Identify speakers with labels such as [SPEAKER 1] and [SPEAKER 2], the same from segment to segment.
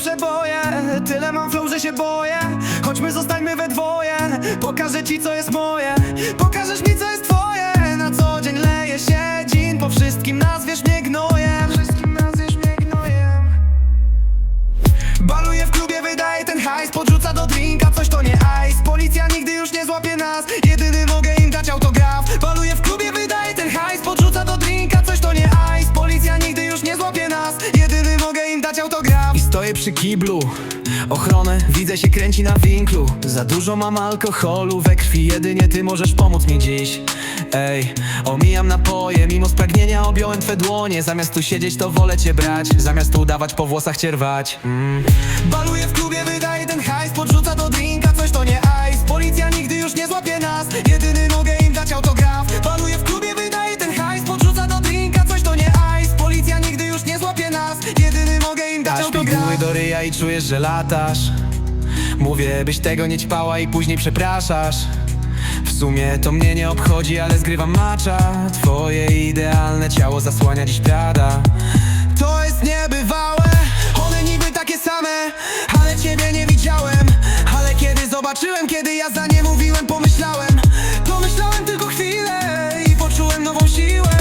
[SPEAKER 1] że boję Tyle mam flow, że się boję. Chodźmy, zostańmy we dwoje. Pokażę ci, co jest moje. Pokażesz mi, co jest twoje. Na co dzień leje się dzin Po wszystkim nazwiesz mnie gnojem Wszystkim nazwiesz mnie gnojem Baluję w klubie, wydaje ten hajs. Podrzuca do drinka, coś to nie ice. Policja nigdy już nie złapie nas. Jedyny mogę im dać autograf. Baluję w klubie, wydaje ten hajs. Podrzuca do drinka, coś to nie ice. Policja nigdy już nie złapie nas. Jedyny mogę im dać autograf stoję przy kiblu. Ochronę widzę się kręci na winklu. Za dużo mam alkoholu we krwi Jedynie ty możesz pomóc mi dziś. Ej, omijam napoje Mimo spragnienia objąłem twe dłonie. Zamiast tu siedzieć to wolę cię brać. Zamiast tu udawać po włosach cię rwać. Mm. Baluję w do ryja i czujesz, że latasz. Mówię, byś tego nie ćpała i później przepraszasz. W sumie to mnie nie obchodzi, ale zgrywam macza. Twoje idealne ciało zasłania dziś Prada. To jest niebywałe One niby takie same Ale ciebie nie widziałem. Ale kiedy zobaczyłem, kiedy ja za nie mówiłem Pomyślałem, pomyślałem tylko chwilę I poczułem nową siłę.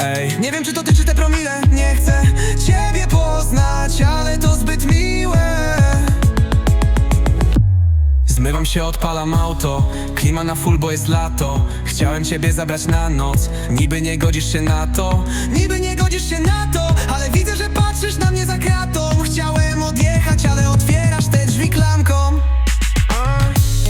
[SPEAKER 1] Ej, nie wiem czy to ty Zmywam się, odpalam auto. Klima na full, bo jest lato. Chciałem ciebie zabrać na noc. Niby nie godzisz się na to. Niby nie godzisz się na to Ale widzę, że patrzysz na mnie za kratą. Chciałem odjechać, ale otwierasz te drzwi klamką.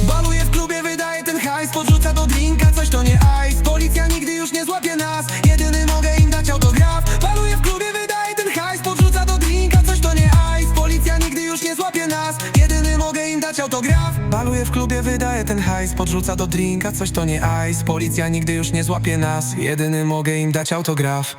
[SPEAKER 1] Baluję w klubie, wydaje ten hajs Podrzuca do drinka, coś to nie ice. Policja nigdy już nie złapie nas Jedyny mogę im dać autograf. Baluję w klubie, wydaje ten hajs Podrzuca do drinka, coś to nie ice. Policja nigdy już nie złapie nas Jedyny mogę im dać autograf W klubie, wydaje ten hajs Podrzuca do drinka, coś to nie ice. Policja nigdy już nie złapie nas Jedyny mogę im dać autograf